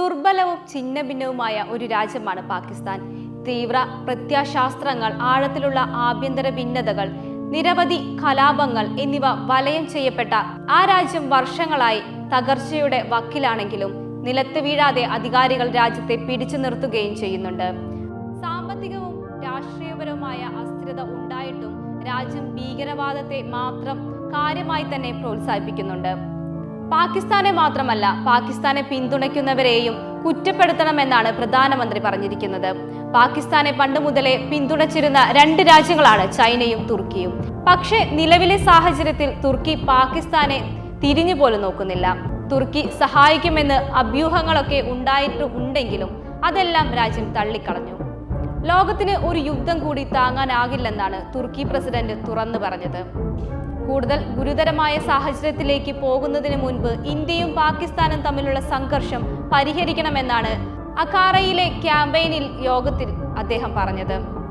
ദുർബലവും ഛിന്നഭിന്നവുമായ ഒരു രാജ്യമാണ് പാകിസ്ഥാൻ. തീവ്ര പ്രത്യാശാസ്ത്രങ്ങൾ ആഴത്തിലുള്ള ആഭ്യന്തര ഭിന്നതകൾ നിരവധി കലാപങ്ങൾ എന്നിവ വലയം ചെയ്യപ്പെട്ട ആ രാജ്യം വർഷങ്ങളായി തകർച്ചയുടെ വക്കിലാണെങ്കിലും നിലത്ത് വീഴാതെ അധികാരികൾ രാജ്യത്തെ പിടിച്ചു നിർത്തുകയും ചെയ്യുന്നുണ്ട്. സാമ്പത്തികവും രാഷ്ട്രീയപരവുമായ അസ്ഥിരത ഉണ്ടായിട്ടും രാജ്യം ഭീകരവാദത്തെ മാത്രം കാര്യമായി തന്നെ പ്രോത്സാഹിപ്പിക്കുന്നുണ്ട്. പാകിസ്ഥാനെ മാത്രമല്ല പാകിസ്ഥാനെ പിന്തുണയ്ക്കുന്നവരെയും കുറ്റപ്പെടുത്തണമെന്നാണ് പ്രധാനമന്ത്രി പറഞ്ഞിരിക്കുന്നത്. പാകിസ്ഥാനെ പണ്ട് മുതലേ പിന്തുണച്ചിരുന്ന രണ്ട് രാജ്യങ്ങളാണ് ചൈനയും തുർക്കിയും. പക്ഷേ നിലവിലെ സാഹചര്യത്തിൽ തുർക്കി പാകിസ്ഥാനെ തിരിഞ്ഞു പോലും നോക്കുന്നില്ല. തുർക്കി സഹായിക്കുമെന്ന് അഭ്യൂഹങ്ങളൊക്കെ ഉണ്ടായിട്ടുണ്ടെങ്കിലും അതെല്ലാം രാജ്യം തള്ളിക്കളഞ്ഞു. ലോകത്തിന് ഒരു യുദ്ധം കൂടി താങ്ങാനാകില്ലെന്നാണ് തുർക്കി പ്രസിഡന്റ് തുറന്നു പറഞ്ഞത്. കൂടുതൽ ഗുരുതരമായ സാഹചര്യത്തിലേക്ക് പോകുന്നതിന് മുൻപ് ഇന്ത്യയും പാകിസ്ഥാനും തമ്മിലുള്ള സംഘർഷം പരിഹരിക്കണമെന്നാണ് അഖാറയിലെ ക്യാമ്പയിനിൽ യോഗത്തിൽ അദ്ദേഹം പറഞ്ഞത്.